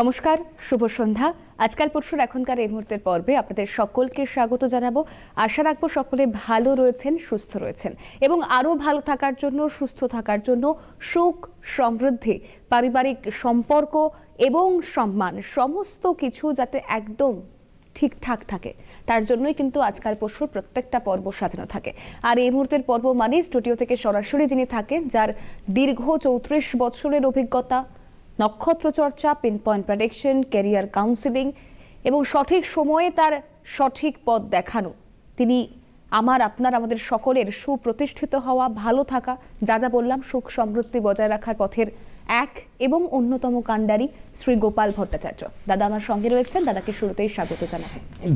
নমস্কার, শুভ সন্ধ্যা। আজকাল পরশুর এখনকার এই মুহূর্তের পর্বে আপনাদের সকলকে স্বাগত জানাব। আশা রাখব সকলে ভালো রয়েছেন, সুস্থ রয়েছেন এবং আরও ভালো থাকার জন্য, সুস্থ থাকার জন্য সুখ, সমৃদ্ধি, পারিবারিক সম্পর্ক এবং সম্মান সমস্ত কিছু যাতে একদম ঠিকঠাক থাকে। তার জন্যই কিন্তু আজকাল পরশুর প্রত্যেকটা পর্ব সাজানো থাকে। আর এই মুহূর্তের পর্ব মানে স্টুডিও থেকে সরাসরি যিনি থাকেন, যার দীর্ঘ চৌত্রিশ বছরের অভিজ্ঞতা নক্ষত্র চর্চা pin point prediction career counselling এবং সঠিক সময়ে তার সঠিক পথ দেখানো। তিনি আমার আপনার আমাদের সকলের সুপ্রতিষ্ঠিত হওয়া ভালো থাকা যা যা বললাম সুখ সমৃদ্ধি বজায় রাখার পথের এক এবং অন্যতম কাণ্ডারি শ্রী গোপাল ভট্টাচার্য। দাদা আমার সঙ্গে রয়েছেন দাদাকে শুরুতেই স্বাগত জানাই।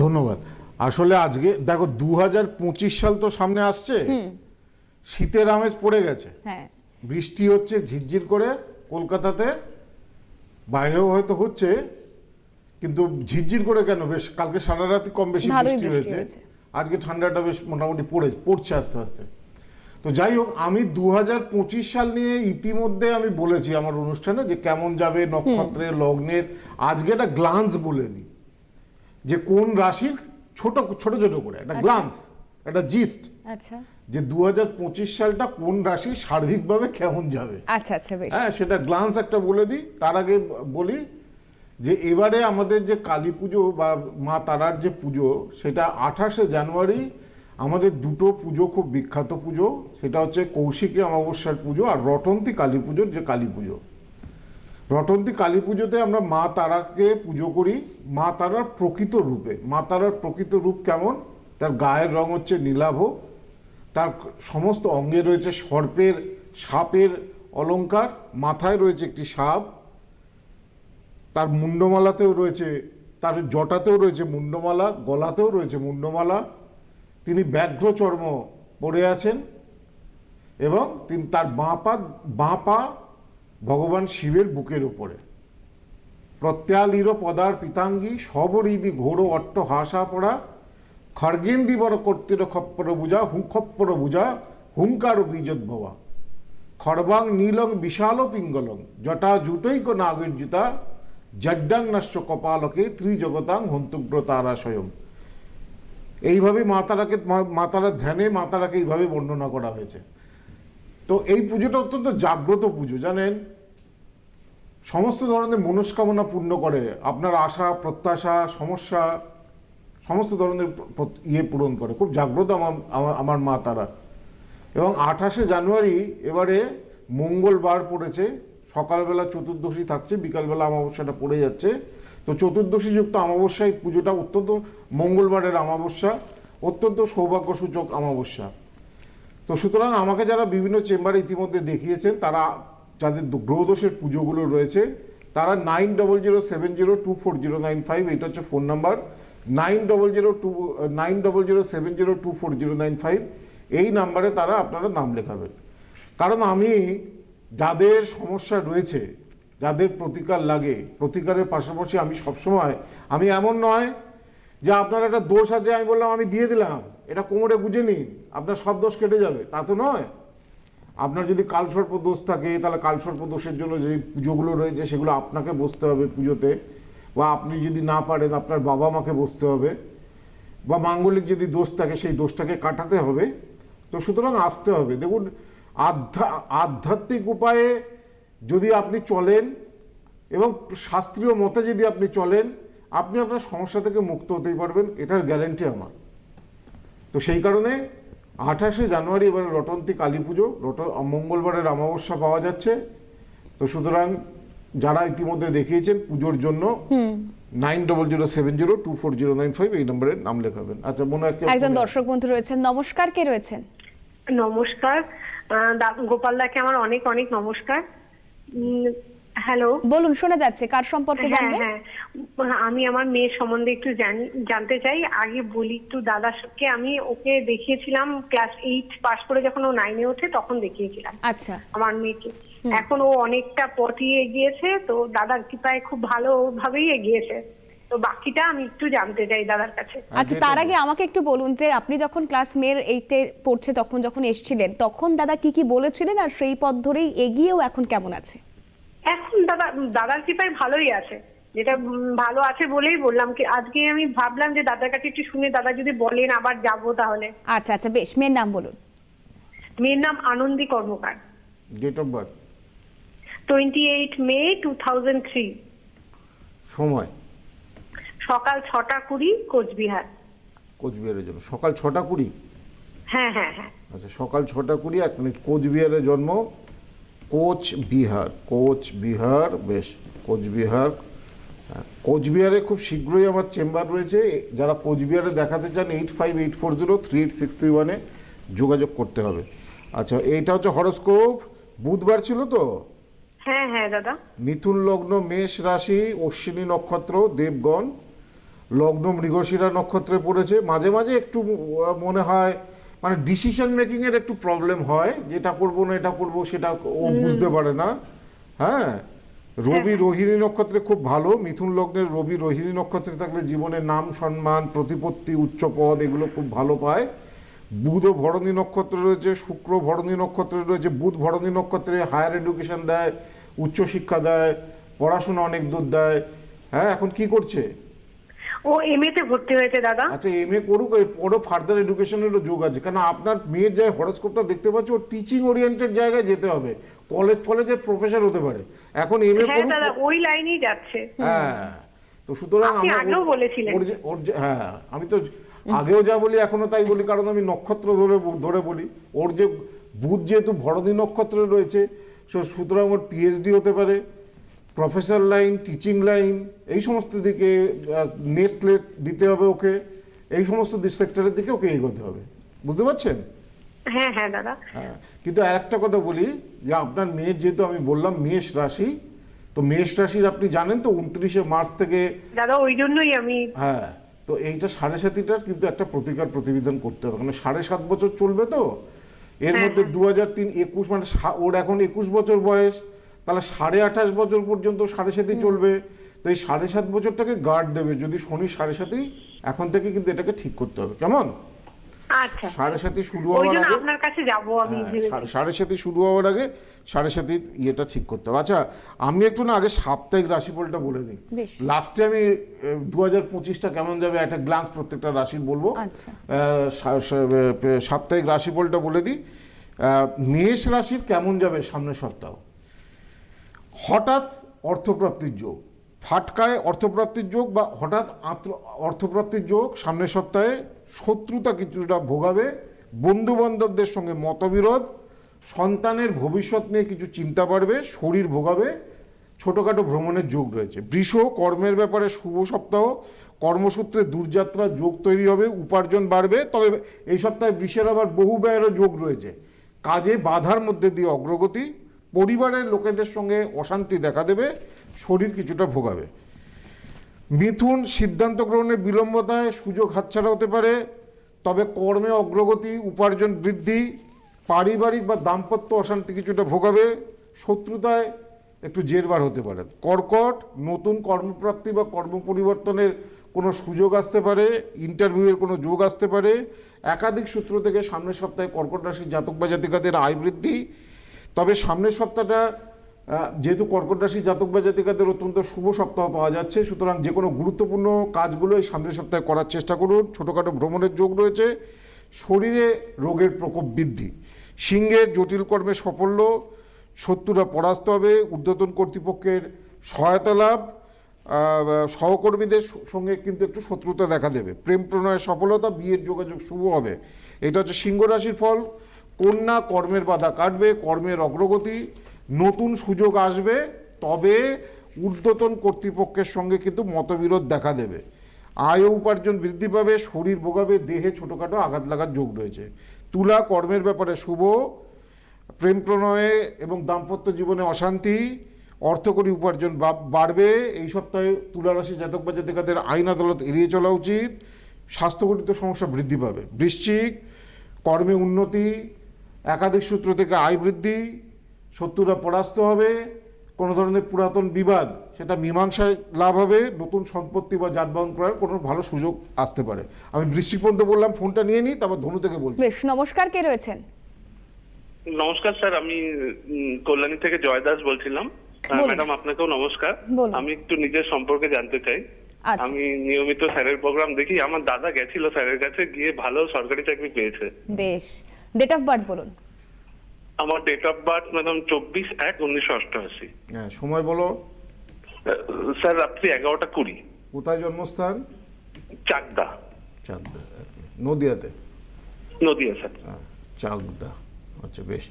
ধন্যবাদ। আসলে আজকে দেখো দু হাজার পঁচিশ সাল তো সামনে আসছে। শীতের আমেজ পড়ে গেছে। হ্যাঁ। বৃষ্টি হচ্ছে ঝিরঝির করে কলকাতাতে বাইরেও হয়তো হচ্ছে কিন্তু ঝিরঝির করে কেন? বেশ কালকে সারা রাতি কম বেশি বৃষ্টি হয়েছে। আজকে ঠান্ডাটা বেশ মোটামুটি পড়ে পড়ছে আস্তে আস্তে। তো যাই হোক আমি দু পঁচিশ সাল নিয়ে ইতিমধ্যে আমি বলেছি আমার অনুষ্ঠানে যে কেমন যাবে নক্ষত্রের লগ্নের। আজকে একটা গ্লান্স বলে দিই যে কোন রাশির ছোট ছোট ছোট করে একটা গ্লান্স। একটা জিস্ট আচ্ছা। যে দু হাজার পঁচিশ সালটা কোন রাশি সার্বিকভাবে কেমন যাবে? আচ্ছা আচ্ছা বেশ। হ্যাঁ সেটা গ্লান্স একটা বলে দিই। তার আগে বলি যে এবারে আমাদের যে কালী পুজো বা মা তারার যে পুজো সেটা আঠাশে জানুয়ারি আমাদের দুটো পুজো খুব বিখ্যাত পুজো। সেটা হচ্ছে কৌশিকী অমাবস্যার পুজো আর রটন্তী কালী পুজোর যে কালী পুজো। রটন্তী কালী পুজোতে আমরা মা তারাকে পুজো করি। মা তারার প্রকৃত রূপে। মা তারার প্রকৃত রূপ কেমন? তার গায়ের রং হচ্ছে নীলাভ, তার সমস্ত অঙ্গে রয়েছে সর্পের, সাপের অলঙ্কার, মাথায় রয়েছে একটি সাপ, তার মুন্ডমালাতেও রয়েছে, তার জটাতেও রয়েছে মুন্ডমালা, গলাতেও রয়েছে মুন্ডমালা, তিনি ব্যাঘ্র চর্ম পরে আছেন এবং তিনি, তার বাঁ পা বাঁ পা ভগবান শিবের বুকের উপরে। প্রত্যালির পদার পিতাঙ্গী সবরিদি ঘোর অট্ট হাসা পড়া খড়গেন্দি বড় কর্তির খপ্পর বুঝা হুঙ্খপ্পর বুঝা হুঙ্কার বীজোদ্ভবা খড়বাং নীলং বিশাল পিঙ্গলং, জটা জুটৈক নাগর্জিতা জড্ডাং নশ্য কপালকে ত্রিজগতাং হন্তুগ্র তারা স্বয়ং। এইভাবে মাতারাকে মাতারার ধ্যানে মাতারাকে এইভাবে বর্ণনা করা হয়েছে। তো এই পুজোটা অত্যন্ত জাগ্রত পুজো, জানেন? সমস্ত ধরনের মনস্কামনা পূর্ণ করে। আপনার আশা, প্রত্যাশা, সমস্যা সমস্ত ধরনের ইয়ে পূরণ করে। খুব জাগ্রত আমার, আমার- মা তারা। এবং আঠাশে জানুয়ারি এবারে মঙ্গলবার পড়েছে। সকালবেলা চতুর্দশী থাকছে, বিকালবেলা অমাবস্যাটা পড়ে যাচ্ছে। তো চতুর্দশী যুক্ত অমাবস্যায় পুজোটা অত্যন্ত মঙ্গলবারের অমাবস্যা, অত্যন্ত সৌভাগ্যসূচক অমাবস্যা। তো সুতরাং আমাকে যারা বিভিন্ন চেম্বারে ইতিমধ্যে দেখিয়েছেন, তারা, যাদের গ্রহদোষের পুজোগুলো রয়েছে, তারা nine double zero seven zero two four zero nine five, এটা হচ্ছে phone number. Nine double zero two nine double zero seven zero two four zero nine five এই নাম্বারে তারা আপনারা নাম লেখাবেন। কারণ আমি যাদের সমস্যা রয়েছে, যাদের প্রতিকার লাগে, প্রতিকারের পাশাপাশি আমি সবসময়, আমি এমন নয় যে আপনার একটা দোষ আছে, আমি বললাম, আমি দিয়ে দিলাম, এটা কোমরে বুঝে নিন, আপনার সব দোষ কেটে যাবে, তা তো নয়। আপনার যদি কালসর্প দোষ থাকে, তাহলে কালসর্প দোষের জন্য যে পুজোগুলো রয়েছে, সেগুলো আপনাকে বসতে হবে পুজোতে। বা আপনি যদি না পারেন আপনার বাবা মাকে বসতে হবে বা মাঙ্গলিক যদি দোষ থাকে, সেই দোষটাকে কাটাতে হবে। তো সুতরাং আসতে হবে। দেখুন, আধ্যা, আধ্যাত্মিক উপায়ে যদি আপনি চলেন এবং শাস্ত্রীয় মতে যদি আপনি চলেন, আপনি আপনার সমস্যা থেকে মুক্ত হতেই পারবেন। এটার গ্যারেন্টি আমার। তো সেই কারণে আঠাশে জানুয়ারি এবারে রটন্তী কালী পুজো, রট মঙ্গলবারের অমাবস্যা পাওয়া যাচ্ছে। তো সুতরাং যারা ইতিমধ্যে দেখিয়েছেন পুজোর জন্য nine double zero seven zero two four zero nine five এই নম্বরে নাম লেখাবেন আচ্ছা মনে হয় একজন দর্শক বন্ধু রয়েছেন। নমস্কার কে রয়েছেন? নমস্কার। আহ, দা- গোপালদাকে আমার অনেক অনেক নমস্কার। হ্যালো। বলুন শোনা যাচ্ছে। কার সম্পর্কে হ্যাঁ জানবেন হ্যাঁ। আমি আমার মেয়ের সম্বন্ধে একটু জানি জানতে চাই। আগে বলি একটু দাদাকে আমি ওকে দেখিয়েছিলাম ক্লাস এইট পাস করে যখন ও নাইনে ওঠে তখন দেখিয়েছিলাম। আচ্ছা। আমার মেয়েকে। এখন ও অনেকটা পথই এগিয়েছে তো দাদার কৃপায় খুব ভালো ভাবেই এগিয়েছে। তো বাকিটা আমি একটু জানতে চাই দাদার কাছে। আচ্ছা তার আগে আমাকে একটু বলুন যে আপনি যখন ক্লাস মেয়ের এইটে পড়ছে তখন যখন এসেছিলেন তখন দাদা কি কি বলেছিলেন আর সেই পথ ধরেই এগিয়েও এখন কেমন আছে? এখন দাদা দাদার কৃপায় ভালোই আছে। যেটা ভালো আছে বলেই বললাম কি আজকে আমি ভাবলাম যে দাদার কাছে একটু শুনে দাদা যদি বলেন আবার যাব তাহলে। আচ্ছা আচ্ছা বেশ মেয়ের নাম বলুন। মেয়ের নাম Anandi Karmakar. Date of birth twenty eight May two thousand three সময়? সকাল ছটা কুড়ি কোচবিহার। কোচবিহারের জন্য সকাল ছটা কুড়ি? হ্যাঁ হ্যাঁ হ্যাঁ। আচ্ছা সকাল ছটা কুড়ি এক মিনিট। কোচবিহারে জন্ম? কোচ বিহার কোচ বিহার বেশ কোচবিহার। হ্যাঁ, কোচবিহারে খুব শীঘ্রই আমার চেম্বার রয়েছে। যারা কোচবিহারে দেখাতে চান eight five eight four zero three eight six three ওয়ানে যোগাযোগ করতে হবে। আচ্ছা এইটা হচ্ছে হরস্কোপ। বুধবার ছিল তো? হ্যাঁ হ্যাঁ দাদা। মিথুন লগ্ন মেষ রাশি অশ্বিনী নক্ষত্র দেবগণ। লগ্ন মৃগশিরা নক্ষত্রে পড়েছে। মাঝে মাঝে একটু মনে হয় মানে ডিসিশন মেকিং এর একটু প্রবলেম হয়। যেটা করব না এটা করব সেটা ও বুঝতে পারে না। হ্যাঁ? রবি রোহিণী নক্ষত্রে খুব ভালো। মিথুন লগ্নের রবি রোহিণী নক্ষত্রে থাকলে জীবনে নাম সম্মান প্রতিপত্তি উচ্চ পদ এগুলো খুব ভালো পায়। বুধ ভরণী নক্ষত্র রয়েছে শুক্র ভরণী নক্ষত্রে রয়েছে। বুধ ভরণী নক্ষত্রে হায়ার এডুকেশন দেয়। উচ্চশিক্ষা দেয় পড়াশোনা অনেক দূর দেয়। হ্যাঁ এখন কি করছে? ও এম তে ভর্তি হয়েছে দাদা। আচ্ছা এম এ করুক এই পরও ফার্দার এডুকেশনেরও যোগ আছে। কারণ আপনার মেয়ের যায় হরস্কোপটা দেখতে পাচ্ছি ও টিচিং ওরিয়েন্টেড জায়গায় যেতে হবে। কলেজ ফলেজের প্রফেসর হতে পারে। এখন এম এ হ্যাঁ করুক দাদা ওই লাইনেই যাচ্ছে। হ্যাঁ তো সুতরাং আমরা আগেও বলেছিলেন। ওর যে- হ্যাঁ আমি তো আগেও যা বলি এখনও তাই বলি কারণ আমি নক্ষত্র ধরে ধরে বলি। ওর যে বুধ যেহেতু ভরণী নক্ষত্রে রয়েছে সো সুতরাং ওর পিএইচডি হতে পারে প্রফেসর লাইন টিচিং লাইন এই সমস্ত দিকে নেট স্লেট দিতে হবে ওকে এই সমস্ত সেক্টরের দিকে ওকে এগোতে হবে। বুঝতে পারছেন? হ্যাঁ হ্যাঁ দাদা। হ্যাঁ কিন্তু আর একটা কথা বলি যে আপনার মেয়ের যেহেতু আমি বললাম মেষ রাশি তো মেষ রাশির আপনি জানেন তো উনত্রিশে মার্চ থেকে দাদা ওই জন্যই আমি হ্যাঁ তো এইটা সাড়ে সাতিটার কিন্তু একটা প্রতিকার প্রতিবিধান করতে হবে। কারণ সাড়ে সাত বছর চলবে তো এর হ্যাঁ, মধ্যে দু হাজার তিন একুশ মানে ওর এখন একুশ বছর বয়স তাহলে সাড়ে আঠাশ বছর পর্যন্ত সাড়ে সাতই চলবে। তো এই সাড়ে সাত বছরটাকে গার্ড দেবে। যদি শনি সাড়ে সাতই এখন থেকে কিন্তু এটাকে ঠিক করতে হবে। কেমন? সাড়ে সাতই শুরু হওয়ার আগে আপনার কাছে যাব আমি হ্যাঁ, সাড়ে- সাথে শুরু হওয়ার আগে সাড়ে সাথে ইয়েটা ঠিক করতে হবে। আচ্ছা আমি একটু না আগে সাপ্তাহিক রাশিফলটা বলে দিই। লাস্টে আমি দু হাজার পঁচিশটা কেমন যাবে একটা গ্লান্স প্রত্যেকটা রাশির বলব। আচ্ছা। সাপ্তাহিক রাশিফলটা বলে দিই। আহ, মেষ রাশির কেমন যাবে সামনের সপ্তাহ? হঠাৎ অর্থপ্রাপ্তির যোগ। ফাটকায় অর্থপ্রাপ্তির যোগ বা হঠাৎ আত্র- অর্থপ্রাপ্তির যোগ সামনের সপ্তাহে শত্রুতা কিছুটা ভোগাবে বন্ধু বান্ধবদের সঙ্গে মতবিরোধ, সন্তানের ভবিষ্যৎ নিয়ে কিছু চিন্তা বাড়বে, শরীর ভোগাবে, ছোটোখাটো ভ্রমণের যোগ রয়েছে। বৃষ কর্মের ব্যাপারে শুভ সপ্তাহ, কর্মসূত্রে দূরযাত্রা, যোগ তৈরি হবে, উপার্জন বাড়বে। তবে এই সপ্তাহে বৃষের আবার বহু ব্যয়েরও যোগ রয়েছে। কাজে বাধার মধ্যে দিয়ে অগ্রগতি পরিবারের লোকেদের সঙ্গে অশান্তি দেখা দেবে, শরীর কিছুটা ভোগাবে। মিথুন সিদ্ধান্ত গ্রহণে বিলম্বতায় সুযোগ হাতছাড়া হতে পারে, তবে কর্মে অগ্রগতি, উপার্জন বৃদ্ধি, পারিবারিক বা দাম্পত্য অশান্তি কিছুটা ভোগাবে, শত্রুতায় একটু জেরবার হতে পারে। কর্কট, নতুন কর্মপ্রাপ্তি বা কর্ম পরিবর্তনের কোনো সুযোগ আসতে পারে ইন্টারভিউয়ের কোনো যোগ আসতে পারে, একাধিক সূত্র থেকে সামনের সপ্তাহে কর্কট রাশির জাতক বা জাতিকাদের আয় বৃদ্ধি তবে সামনের সপ্তাহটা যেহেতু কর্কট রাশি জাতক বা জাতিকাদের অত্যন্ত শুভ সপ্তাহ পাওয়া যাচ্ছে, সুতরাং যে কোনো গুরুত্বপূর্ণ কাজগুলো এই সামনের সপ্তাহে করার চেষ্টা করুন। ছোটোখাটো ভ্রমণের যোগ রয়েছে। শরীরে রোগের প্রকোপ বৃদ্ধি। সিংহের জটিল কর্মে সাফল্য, শত্রুরা পরাস্ত হবে, ঊর্ধ্বতন কর্তৃপক্ষের সহায়তা লাভ সহকর্মীদের সঙ্গে কিন্তু একটু শত্রুতা দেখা দেবে। প্রেম প্রণয়ের সফলতা, বিয়ের যোগাযোগ শুভ হবে। এটা হচ্ছে সিংহ রাশির ফল। কন্যা কর্মের বাধা কাটবে, কর্মের অগ্রগতি, নতুন সুযোগ আসবে, তবে ঊর্ধ্বতন কর্তৃপক্ষের সঙ্গে কিন্তু মতবিরোধ দেখা দেবে। আয় উপার্জন বৃদ্ধি পাবে, শরীর ভোগাবে, দেহে ছোটোখাটো আঘাত লাগার যোগ রয়েছে। তুলা কর্মের ব্যাপারে শুভ, প্রেম প্রণয়ে এবং দাম্পত্য জীবনে অশান্তি, অর্থকরী উপার্জন বাড়বে, এই সপ্তাহে তুলারাশি জাতক বা জাতিকাদের আইন আদালত এড়িয়ে চলা উচিত। স্বাস্থ্যগঠিত সমস্যা বৃদ্ধি পাবে। বৃশ্চিক, কর্মে উন্নতি একাধিক সূত্র থেকে আয় বৃদ্ধি শত্রুরা পরাস্ত হবে কোনো ধরনের পুরাতন বিবাদ সেটা মীমাংসায় লাভ হবে নতুন সম্পত্তি বা যানবাহন ক্রয়ের কোনো ভালো সুযোগ আসতে পারে। আমি বৃশ্চিক পর্যন্ত বললাম ফোনটা নিয়ে নিই তারপর ধনু থেকে বলছি। বেশ নমস্কার কে রয়েছেন? নমস্কার স্যার আমি কল্যাণী থেকে জয় দাস বলছিলাম। ম্যাডাম আপনাকেও নমস্কার। আমি একটু নিজের সম্পর্কে জানতে চাই। আচ্ছা। আমি নিয়মিত স্যারের প্রোগ্রাম দেখি। আমার দাদা গেছিল স্যারের কাছে গিয়ে ভালো সরকারি চাকরি পেয়েছে। বেশ। ডেট অফ বার্থ বলুন। আমার ডেট অফ বার্থ ম্যাডাম চব্বিশ এক উনিশশো অষ্টআশি। হ্যাঁ সময় বলো। স্যার রাত্রি এগারোটা কুড়ি। কোথায় জন্মস্থান? চাকদা। চাকদা নদিয়াতে? নদিয়া স্যার। হ্যাঁ, চাকদা। আচ্ছা বেশ।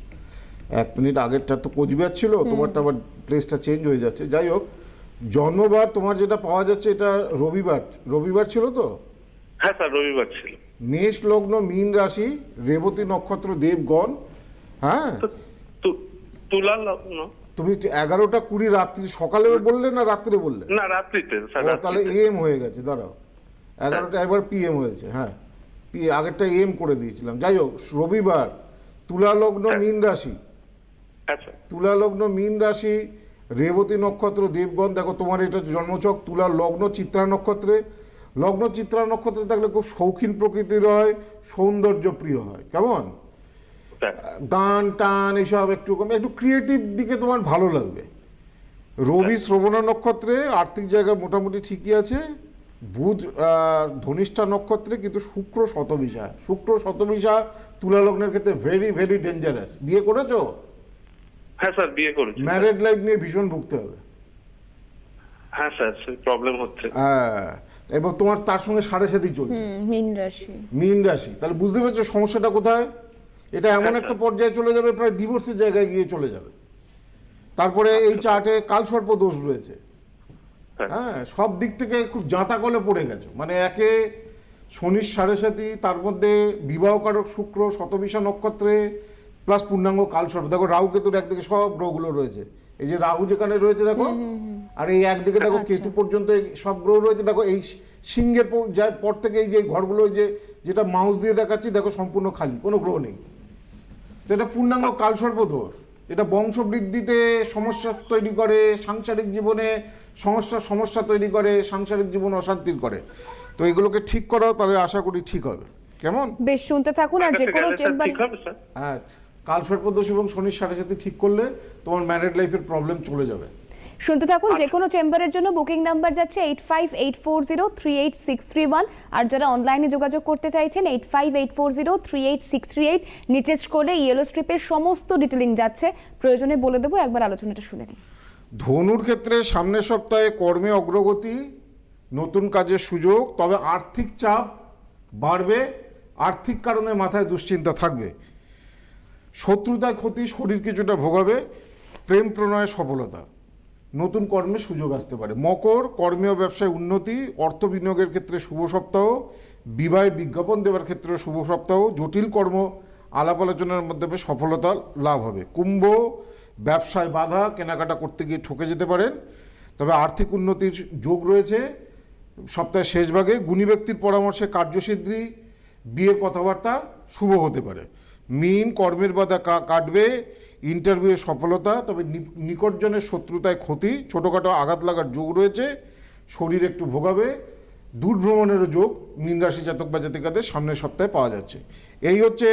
এক মিনিট আগেরটা তো কোচবিহার ছিল তোমারটা আবার প্লেসটা চেঞ্জ হয়ে যাচ্ছে। যাই হোক জন্মবার তোমার যেটা পাওয়া যাচ্ছে এটা রবিবার। রবিবার ছিল তো? হ্যাঁ স্যার রবিবার ছিল। মেষ লগ্ন মীন রাশি রেবতী নক্ষত্র দেবগণ হ্যাঁ? তুলা লগ্ন। তুমি এগারোটা কুড়ি রাত্রি সকালে বললে না রাত্রে বললে? না রাত্রিতে তাহলে এম হয়ে গেছে দাঁড়াও। এগারোটা এবার পিএম হয়েছে হ্যাঁ। পি আগেরটা এম করে দিয়েছিলাম। যাই হোক রবিবার তুলা লগ্ন মীন রাশি। আচ্ছা তুলা লগ্ন মীন রাশি রেবতী নক্ষত্র দেবগণ দেখো তোমার এটা জন্মচক তুলা লগ্ন চিত্রা নক্ষত্রে লগ্ন চিত্রা নক্ষত্রে থাকলে খুব শৌখিন প্রকৃতির হয় সৌন্দর্য প্রিয় হয়। কেমন? গান টান এসব একটু কম একটু ক্রিয়েটিভ দিকে তোমার ভালো লাগবে। রবি শ্রবণা নক্ষত্রে আর্থিক জায়গা মোটামুটি ঠিকই আছে। বুধ ধনিষ্ঠা নক্ষত্রে কিন্তু শুক্র শতবিশা। শুক্র শতবিশা তুলা লগ্নের ক্ষেত্রে ভেরি ভেরি ডেঞ্জারাস বিয়ে করেছ? হ্যাঁ স্যার বিয়ে করেছি। ম্যারেড লাইফ নিয়ে ভীষণ ভুগতে হবে। হ্যাঁ স্যার প্রবলেম হচ্ছে। হ্যাঁ। এবং তোমার তার সঙ্গে সাড়ে সাথেই চলছে। মিন রাশি। মীন রাশি। তাহলে বুঝতে পারছ সমস্যাটা কোথায়? এটা এমন একটা পর্যায়ে চলে যাবে প্রায় ডিভোর্সের জায়গায় গিয়ে চলে যাবে। তারপরে এই চার্টে কালসর্প দোষ রয়েছে। হ্যাঁ। হ্যাঁ সব দিক থেকে খুব জাঁতা কলে পড়ে গেছো। মানে একে শনির সাড়ে সাথী তার মধ্যে বিবাহকারক শুক্র শতবিশা নক্ষত্রে প্লাস পূর্ণাঙ্গ কালসর্প দেখো রাহু কেতুর একদিকে সব গ্রহগুলো রয়েছে। এই যে রাহু যেখানে রয়েছে দেখো আর এই একদিকে দেখো কেতু পর্যন্ত সব গ্রহ রয়েছে দেখো এই সিংহের পর- যার পর থেকে এই যে ঘরগুলো যে যেটা মাউস দিয়ে দেখাচ্ছি দেখো সম্পূর্ণ খালি কোনো গ্রহ নেই। তো এটা পূর্ণাঙ্গ কালসর্প দোষ এটা বংশবৃদ্ধিতে সমস্যা তৈরি করে সাংসারিক জীবনে সমস্যা সমস্যা তৈরি করে সাংসারিক জীবন অশান্তির করে। তো এগুলোকে ঠিক করাও তাহলে আশা করি ঠিক হবে। কেমন? বেশ শুনতে থাকুন আর যে কোনো হ্যাঁ কালসর্প দোষ এবং শনির সাথে সাথে ঠিক করলে তোমার ম্যারেড লাইফের প্রবলেম চলে যাবে। শুনতে থাকুন যে কোনো চেম্বারের জন্য বুকিং নাম্বার যাচ্ছে eight five eight four zero three eight six three one আর যারা অনলাইনে যোগাযোগ করতে চাইছেন eight five eight four zero three eight six three eight নিচে স্কোলে ইয়েলো স্ট্রিপের সমস্ত ডিটেলিং যাচ্ছে। প্রয়োজনে বলে দেবো একবার আলোচনাটা শুনে নিন। ধনুর ক্ষেত্রে সামনের সপ্তাহে কর্মে অগ্রগতি নতুন কাজের সুযোগ তবে আর্থিক চাপ বাড়বে আর্থিক কারণে মাথায় দুশ্চিন্তা থাকবে। শত্রুতায় ক্ষতি শরীর কিছুটা ভোগাবে, প্রেম প্রণয়ে সফলতা। নতুন কর্মে সুযোগ আসতে পারে। মকর, কর্মীয় ব্যবসায় উন্নতি, অর্থ বিনিয়োগের ক্ষেত্রে শুভ সপ্তাহ বিবাহের বিজ্ঞাপন দেওয়ার ক্ষেত্রে শুভ সপ্তাহ, জটিল কর্ম আলাপ আলোচনার মাধ্যমে সফলতা লাভ হবে। কুম্ভ, ব্যবসায় বাধা, কেনাকাটা করতে গিয়ে ঠকে যেতে পারেন। তবে আর্থিক উন্নতির যোগ রয়েছে। সপ্তাহের শেষ ভাগে গুণী ব্যক্তির পরামর্শে কার্যসিদ্ধি, বিয়ের কথাবার্তা শুভ হতে পারে। মিন কর্মের বাধা কাটবে ইন্টারভিউয়ে সফলতা, তবে নিকটজনের শত্রুতায় ক্ষতি, ছোটোখাটো আঘাত লাগার যোগ রয়েছে, শরীর একটু ভোগাবে দূর ভ্রমণেরও যোগ মীন রাশি জাতক বা জাতিকাদের সামনের সপ্তাহে পাওয়া যাচ্ছে। এই হচ্ছে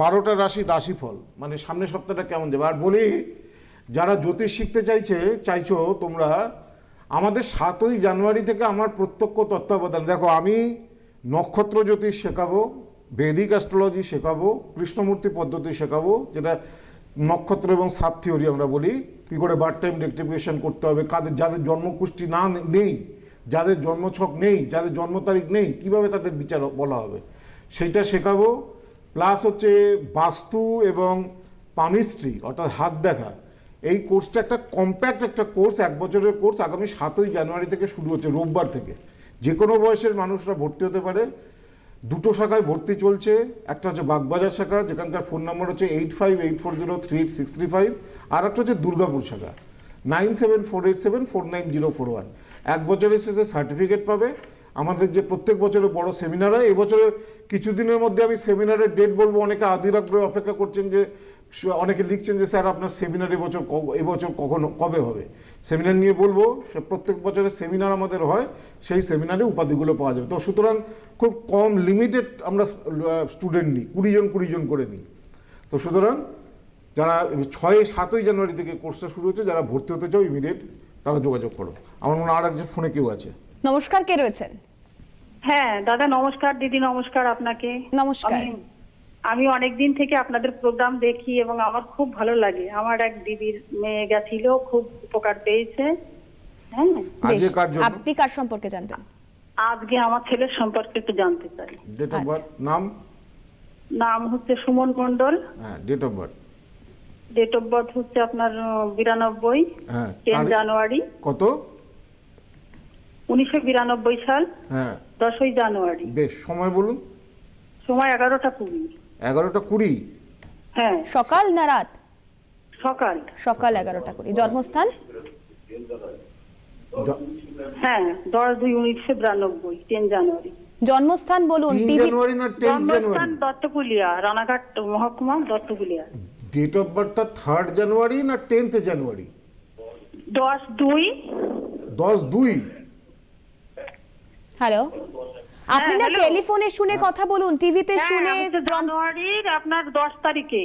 বারোটা রাশি রাশিফল মানে সামনের সপ্তাহটা কেমন যাবে? আর বলি, যারা জ্যোতিষ শিখতে চাইছে, চাইছো তোমরা, আমাদের সাতই জানুয়ারি থেকে আমার প্রত্যক্ষ তত্ত্বাবধান। দেখো, আমি নক্ষত্র জ্যোতিষ শেখাবো বেদিক অ্যাস্ট্রোলজি শেখাবো, কৃষ্ণমূর্তি পদ্ধতি শেখাবো, যেটা নক্ষত্র এবং সাব থিওরি আমরা বলি। কী করে বার্থ টাইম রেক্টিফিকেশন করতে হবে, কাদের, যাদের জন্মকুষ্টি না নেই, যাদের জন্মছক নেই, যাদের জন্ম তারিখ নেই, কীভাবে তাদের বিচার বলা হবে? সেইটা শেখাবো প্লাস হচ্ছে বাস্তু এবং পামিস্ট্রি অর্থাৎ হাত দেখা। এই কোর্সটা একটা কম্প্যাক্ট একটা কোর্স এক বছরের কোর্স আগামী সাতই জানুয়ারি থেকে শুরু হচ্ছে, রোববার থেকে। যে কোনো বয়সের মানুষরা ভর্তি হতে পারে দুটো শাখায় ভর্তি চলছে। একটা হচ্ছে বাগবাজার শাখা, যেখানকার ফোন নাম্বার হচ্ছে eight five eight four zero three eight six three five আর একটা হচ্ছে দুর্গাপুর শাখা। Nine seven four eight seven four nine zero four one এক বছরের শেষে সার্টিফিকেট পাবে। আমাদের যে প্রত্যেক বছরে বড় সেমিনার হয় এবছরে বছরে কিছুদিনের মধ্যে আমি সেমিনারের ডেট বলব। অনেকে আদির আগ্রহে অপেক্ষা করছেন যে অনেকে লিখছেন যে স্যার আপনার সেমিনার এবছর ক- এবছর কখনো কবে হবে? সেমিনার নিয়ে বলব সে প্রত্যেক বছরের সেমিনার আমাদের হয় সেই সেমিনারে উপাধিগুলো পাওয়া যাবে। তো সুতরাং খুব কম লিমিটেড আমরা স্টুডেন্ট নিই কুড়ি জন কুড়ি জন করে নিই। তো সুতরাং যারা ছয় সাতই জানুয়ারি থেকে কোর্সটা শুরু হচ্ছে যারা ভর্তি হতে চাও ইমিডিয়েট তারা যোগাযোগ করো। আমার মনে হয় আর একজন ফোনে কেউ আছে। নমস্কার কে রয়েছেন? হ্যাঁ দাদা নমস্কার দিদি নমস্কার আপনাকে। নমস্কার। আমি- অনেক দিন থেকে আপনাদের প্রোগ্রাম দেখি এবং আমার খুব ভালো লাগে। আমার এক দিদির মেয়ে গেছিল খুব উপকার পেয়েছে। হ্যাঁ? আজকে বেশ। কার জন্য? আপনি কার সম্পর্কে জানবেন? আজকে আমার ছেলের সম্পর্কে একটু জানতে চাই। Date of. বার্থ নাম? নাম হচ্ছে সুমন মন্ডল হ্যাঁ date of birth date of birth হচ্ছে আপনার বিরানব্বই হ্যাঁ টেন জানুয়ারি। কত? উনিশশো বিরানব্বই সাল হ্যাঁ। দশই জানুয়ারি। বেশ সময় বলুন। সময় এগারোটা কুড়ি। এগারোটা কুড়ি। হ্যাঁ। সকাল না রাত? সকাল। সকাল এগারোটা কুড়ি। জন্মস্থান? হ্যাঁ দশ দুই উনিশশো বিরানব্বই টেন জানুয়ারি। জন্মস্থান বলুন তিন জানুয়ারি না টেন জন্মস্থান জানুয়ারি? দত্তকুলিয়া রানাঘাট মহকুমা দত্তকুলিয়া। ডেট অফ বার্থটা থার্ড জানুয়ারি না টেন্থ জানুয়ারি? দশ দুই। দশ দুই। হ্যালো। আপনি না টেলিফোনে শুনে কথা বলুন টিভিতে হ্যাঁ, শুনে জানুয়ারির আপনার দশ তারিখে।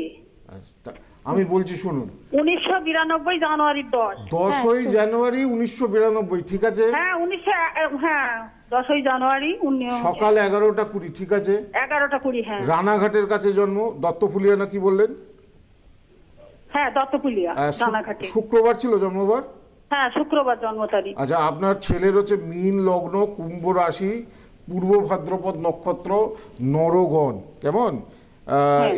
আচ্ছা, আমি বলছি শুনুন। উনিশশো বিরানব্বই জানুয়ারির দশ। দশই জানুয়ারি উনিশশো বিরানব্বই ঠিক আছে? হ্যাঁ উনিশশো হ্যাঁ দশই জানুয়ারি সকাল এগারোটা কুড়ি ঠিক আছে? এগারোটা কুড়ি হ্যাঁ। রানাঘাটের কাছে জন্ম দত্তফুলিয়া না কি বললেন? হ্যাঁ রানাঘাটে। শুক্রবার ছিল জন্মবার? হ্যাঁ শুক্রবার জন্ম তারিখ আচ্ছা আপনার ছেলের হচ্ছে মীন লগ্ন কুম্ভ রাশি পূর্ব ভাদ্রপদ নক্ষত্র নরগণ কেমন?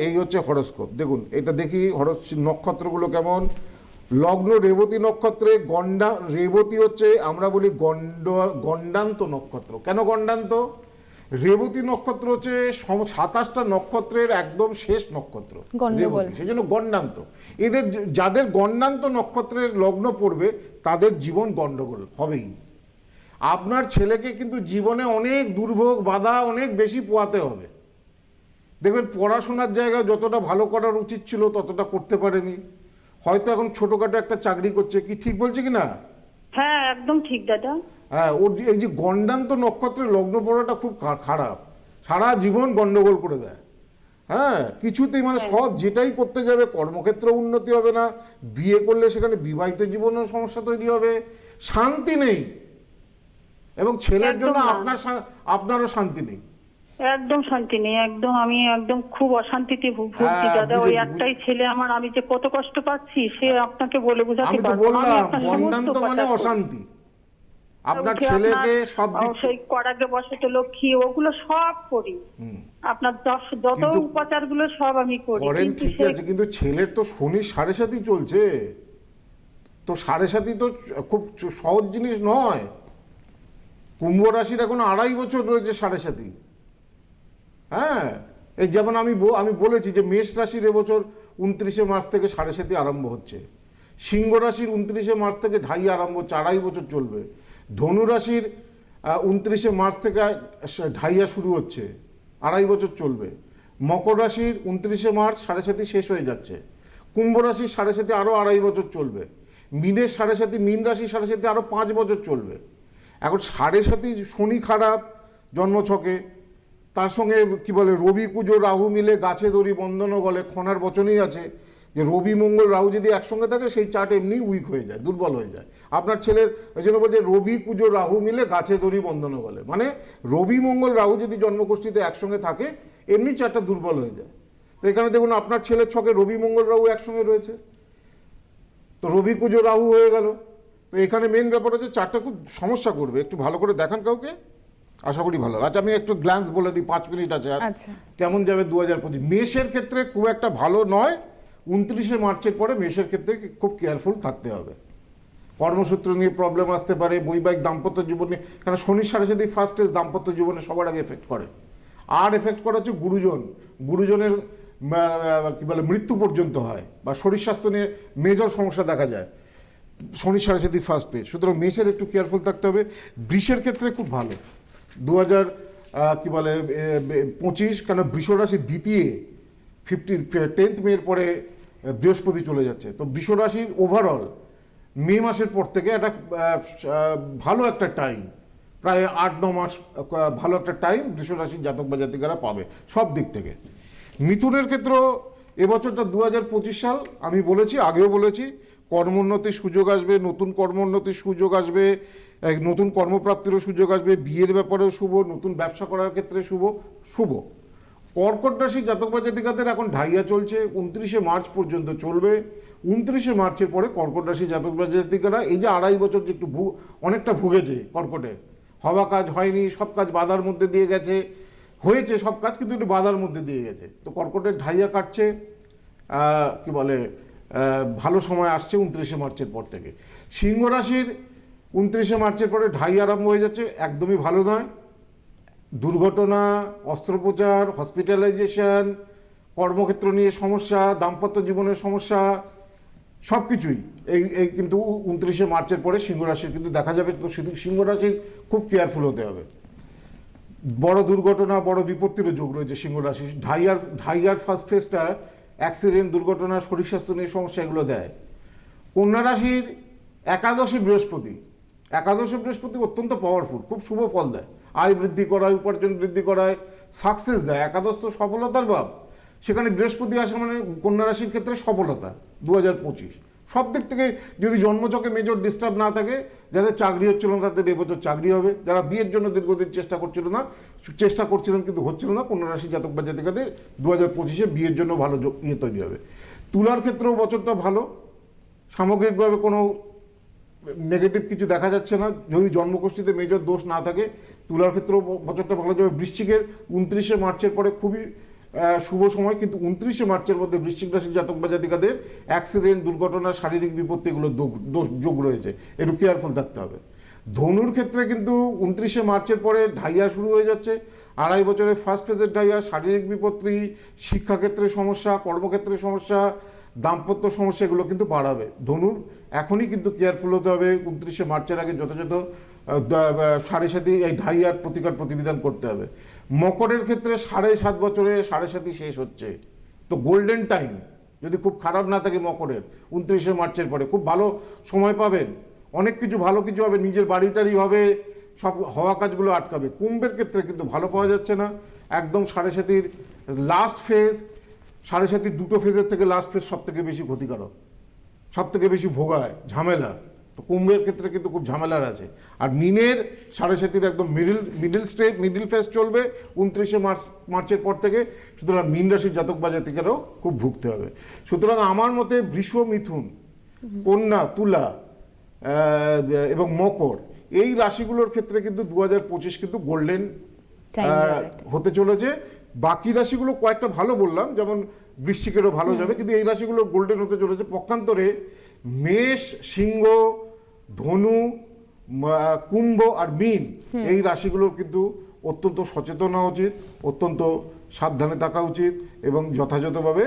এই হচ্ছে হরস্কোপ। দেখুন এটা দেখি হরস নক্ষত্রগুলো কেমন? লগ্ন রেবতী নক্ষত্রে গন্ডা রেবতী হচ্ছে আমরা বলি গণ্ড গণ্ডান্ত নক্ষত্র। কেন গণ্ডান্ত? রেবতী নক্ষত্র হচ্ছে সাতাশটা নক্ষত্রের একদম শেষ নক্ষত্র রেবতী। সেই জন্য গণ্ডান্ত। এদের যাদের গণ্ডান্ত নক্ষত্রের লগ্ন পড়বে তাদের জীবন গণ্ডগোল হবেই। আপনার ছেলেকে কিন্তু জীবনে অনেক দুর্ভোগ বাধা অনেক বেশি পোয়াতে হবে। দেখবেন পড়াশোনার জায়গায় যতটা ভালো করার উচিত ছিল ততটা করতে পারেনি। হয়তো এখন ছোটোখাটো একটা চাকরি করছে কি ঠিক বলছে কি না? হ্যাঁ একদম ঠিক দাদা। হ্যাঁ ওর যে- এই যে গণ্ডান্ত নক্ষত্রের লগ্ন পড়াটা খুব খারাপ। সারা জীবন গন্ডগোল করে দেয়। হ্যাঁ কিছুতেই মানে সব যেটাই করতে যাবে কর্মক্ষেত্রে উন্নতি হবে না। বিয়ে করলে সেখানে বিবাহিত জীবনেও সমস্যা তৈরি হবে। শান্তি নেই। এবং ছেলের জন্য আপনার আপনারও শান্তি নেই। একদম শান্তি নেই একদম আমি একদম খুব অশান্তিতে ভুগছি হ্যাঁ, দাদা। ওই একটাই ছেলে আমার আমি যে কত কষ্ট পাচ্ছি সে আপনাকে বলে বোঝাতে আমি তো পারব আমি বললাম আপনার সমস্ত মানে অশান্তি। আপনার ছেলেকে সব দিক সেই করাকে বসতে লক্ষ্মী ওগুলো সব করি। আপনার যত- উপাচারগুলো সব আমি করি করেন ঠিক আছে কিন্তু ছেলের তো শনির সাড়ে সাতই চলছে। তো সাড়ে সাথী তো খুব সহজ জিনিস নয়। কুম্ভ রাশির এখন আড়াই বছর রয়েছে সাড়ে সাথী হ্যাঁ এই যেমন আমি আমি বলেছি যে মেষ রাশির এবছর উনত্রিশে মার্চ থেকে সাড়ে সাথী আরম্ভ হচ্ছে। সিংহ রাশির উনত্রিশে মার্চ থেকে ঢাই আরম্ভ হচ্ছে আড়াই বছর চলবে। ধনু রাশির উনত্রিশে মার্চ থেকে ঢাইয়া শুরু হচ্ছে। আড়াই বছর চলবে। মকর রাশির উনত্রিশে মার্চ সাড়ে সাথী শেষ হয়ে যাচ্ছে। কুম্ভ রাশির সাড়ে সাথী আরও আড়াই বছর চলবে। মিনের সাড়ে সাথী মিন রাশির সাড়ে সাথী আরও পাঁচ বছর চলবে। এখন সাড়ে সাথী শনি খারাপ, জন্মছকে। তার সঙ্গে কি বলে, রবি কুজো রাহু মিলে গাছে দড়ি বন্ধনও গলে, খনার বচনেই আছে। যে রবি, মঙ্গল, রাহু যদি একসঙ্গে থাকে, সেই চার্ট এমনি উইক হয়ে যায়, দুর্বল হয়ে যায়। আপনার ছেলের ওই জন্য বলছে, রবি কুজো রাহু মিলে গাছে দড়ি বন্ধনও গলে। মানে রবি, মঙ্গল, রাহু যদি জন্মগোষ্ঠীতে একসঙ্গে থাকে, এমনি চারটা দুর্বল হয়ে যায়। তো এখানে দেখুন, আপনার ছেলের ছকে রবি, মঙ্গল, রাহু একসঙ্গে রয়েছে। তো রবি, কুজো, রাহু হয়ে গেল। তো এখানে মেন ব্যাপার হচ্ছে চারটা খুব সমস্যা করবে। একটু ভালো করে দেখান কাউকে। আশা করি ভালো। আচ্ছা আমি একটু গ্ল্যান্স বলে দিই পাঁচ মিনিট আছে আর। আচ্ছা। কেমন যাবে দু হাজার পঁচিশ? মেষের ক্ষেত্রে খুব একটা ভালো নয়। উনত্রিশে মার্চের পরে মেষের ক্ষেত্রে খুব কেয়ারফুল থাকতে হবে। কর্মসূত্র নিয়ে প্রবলেম আসতে পারে বৈবাহিক দাম্পত্য জীবনে কারণ শনির সাথে সাথে ফার্স্ট দাম্পত্য জীবনে সবার আগে এফেক্ট করে। আর এফেক্ট করা হচ্ছে গুরুজন। গুরুজনের কি বলে মৃত্যু পর্যন্ত হয় বা শরীর স্বাস্থ্য নিয়ে মেজর সমস্যা দেখা যায়। শনি সাড়ে সাথী ফার্স্ট পেজ সুতরাং মেষের একটু কেয়ারফুল থাকতে হবে। বৃষের ক্ষেত্রে খুব ভালো। দু হাজার কি বলে পঁচিশ কেন বৃষ রাশির দ্বিতীয় ফিফটি টেন্থ মের পরে বৃহস্পতি চলে যাচ্ছে। তো বৃষ রাশির ওভারঅল মে মাসের পর থেকে একটা ভালো একটা টাইম প্রায় আট, ন মাস ভালো একটা টাইম বৃষ রাশির জাতক বা জাতিকারা পাবে, সব দিক থেকে। মিথুনের ক্ষেত্র এবছরটা দু হাজার পঁচিশ সাল, আমি বলেছি, আগেও বলেছি কর্মোন্নতির সুযোগ আসবে, নতুন কর্মোন্নতির সুযোগ আসবে, এক নতুন কর্মপ্রাপ্তিরও সুযোগ আসবে, বিয়ের ব্যাপারেও শুভ, নতুন ব্যবসা করার ক্ষেত্রে শুভ শুভ। কর্কট রাশি জাতক বা জাতিকাদের এখন ঢাইয়া চলছে, উনত্রিশে মার্চ পর্যন্ত চলবে। উনত্রিশে মার্চের পরে কর্কট রাশি জাতক বা জাতিকারা, এই যে আড়াই বছর যে একটু ভু, অনেকটা ভুগেছে কর্কটে। হওয়া কাজ হয়নি, সব কাজ বাধার মধ্যে দিয়ে গেছে, হয়েছে সব কাজ, কিন্তু একটু বাধার মধ্যে দিয়ে গেছে। তো কর্কটের ঢাইয়া কাটছে কি বলে ভালো সময় আসছে উনত্রিশে মার্চের পর থেকে। সিংহ রাশির উনত্রিশে মার্চের পরে ঢাই আরম্ভ হয়ে যাচ্ছে, একদমই ভালো নয়। দুর্ঘটনা, অস্ত্রোপচার, হসপিটালাইজেশন, কর্মক্ষেত্র নিয়ে সমস্যা, দাম্পত্য জীবনের সমস্যা, সব কিছুই এই এই কিন্তু উনত্রিশে মার্চের পরে সিংহ রাশির কিন্তু দেখা যাবে, তো শুধু সিংহ রাশির খুব কেয়ারফুল হতে হবে। বড় দুর্ঘটনা, বড় বিপত্তিরও যোগ রয়েছে সিংহ রাশি ঢাইয়ার ঢাইয়ার ফার্স্ট ফেজটা অ্যাক্সিডেন্ট, দুর্ঘটনা শরীর স্বাস্থ্য নিয়ে সমস্যা এগুলো দেয়। কন্যা রাশির একাদশী বৃহস্পতি। একাদশী বৃহস্পতি অত্যন্ত পাওয়ারফুল খুব শুভ ফল দেয়। আয় বৃদ্ধি করায়, উপার্জন বৃদ্ধি করায় সাকসেস দেয়। একাদশ তো সফলতার ভাব। সেখানে বৃহস্পতি আসা মানে কন্যা রাশির ক্ষেত্রে সফলতা দু হাজার পঁচিশ। সব দিক থেকে যদি জন্মচকে মেজর ডিস্টার্ব না থাকে, যাদের চাকরি হচ্ছিল না তাদের এবছর চাকরি হবে। যারা বিয়ের জন্য দীর্ঘদিন চেষ্টা করছিল না, চেষ্টা করছিলেন কিন্তু হচ্ছিল না কোনো রাশি জাতক বা জাতিকাদের দু হাজার পঁচিশে বিয়ের জন্য ভালো ইয়ে তৈরি হবে। তুলার ক্ষেত্রেও বছরটা ভালো। সামগ্রিকভাবে কোনো নেগেটিভ কিছু দেখা যাচ্ছে না। যদি জন্মগোষ্ঠীতে মেজর দোষ না থাকে, তুলার ক্ষেত্রেও বছরটা ভালো যাবে। বৃশ্চিকের উনত্রিশে মার্চের পরে খুবই শুভ সময়, কিন্তু উনত্রিশে মার্চের মধ্যে বৃশ্চিক রাশির জাতক বা জাতিকাদের অ্যাক্সিডেন্ট দুর্ঘটনা, শারীরিক বিপত্তি এগুলো দোষ- যোগ রয়েছে। একটু কেয়ারফুল থাকতে হবে। ধনুর ক্ষেত্রে কিন্তু উনত্রিশে মার্চের পরে ঢাইয়া শুরু হয়ে যাচ্ছে। আড়াই বছরের ফার্স্ট ফেজের ঢাইয়া, শারীরিক বিপত্তি, শিক্ষাক্ষেত্রে সমস্যা, কর্মক্ষেত্রে সমস্যা, দাম্পত্য সমস্যা এগুলো কিন্তু বাড়াবে। ধনুর এখনই কিন্তু কেয়ারফুল হতে হবে। উনত্রিশে মার্চের আগে যথাযথ সাড়ে সাথে এই ঢাইয়ার প্রতিকার প্রতিবিধান করতে হবে। মকরের ক্ষেত্রে সাড়ে সাত বছরে সাড়ে সাতই শেষ হচ্ছে। তো গোল্ডেন টাইম যদি খুব খারাপ না থাকে মকরের, উনত্রিশে মার্চের পরে। খুব ভালো সময় পাবেন। অনেক কিছু ভালো কিছু হবে, নিজের বাড়িটারই হবে, সব হওয়া কাজগুলো আটকাবে। কুম্ভের ক্ষেত্রে কিন্তু ভালো পাওয়া যাচ্ছে না। একদম সাড়ে সাতির লাস্ট ফেজ সাড়ে সাতির দুটো ফেজের থেকে লাস্ট ফেজ সব থেকে বেশি ক্ষতিকারক সব থেকে বেশি ভোগায়, ঝামেলা। তো কুম্ভের ক্ষেত্রে কিন্তু খুব ঝামেলার আছে। আর মিনের সাড়ে সাতির একদম middle middle step middle phase চলবে উনত্রিশে মার্চ মার্চের পর থেকে। সুতরাং মিন রাশির জাতক বা জাতিকেরও খুব ভুগতে হবে। সুতরাং আমার মতে বৃষ মিথুন কন্যা তুলা এবং মকর এই রাশিগুলোর ক্ষেত্রে কিন্তু দু হাজার পঁচিশ কিন্তু গোল্ডেন. হতে চলেছে। বাকি রাশিগুলো কয়েকটা ভালো বললাম যেমন বৃশ্চিকেরও ভালো যাবে কিন্তু এই রাশিগুলো গোল্ডেন হতে চলেছে। পক্ষান্তরে মেষ সিংহ ধনু কুম্ভ আর মিন এই রাশিগুলোর কিন্তু অত্যন্ত সচেতন হওয়া উচিত অত্যন্ত সাবধানে থাকা উচিত এবং যথাযথভাবে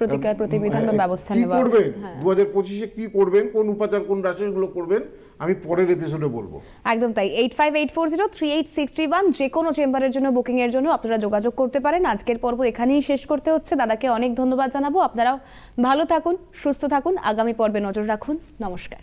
প্রতিকার প্রতিবিধান হ্যাঁ, ব্যবস্থা কি করবেন? হ্যাঁ। দু হাজার পঁচিশে কি করবেন? কোন উপাচার কোন রাশিগুলো করবেন? আমি পরের এপিসোডে বলব। একদম তাই। Eight five eight four zero three eight six three one যে কোনো চেম্বারের জন্য বুকিং এর জন্য আপনারা যোগাযোগ করতে পারেন। আজকের পর্ব এখানেই শেষ করতে হচ্ছে। দাদাকে অনেক ধন্যবাদ জানাব। আপনারাও ভালো থাকুন সুস্থ থাকুন। আগামী পর্বে নজর রাখুন। নমস্কার।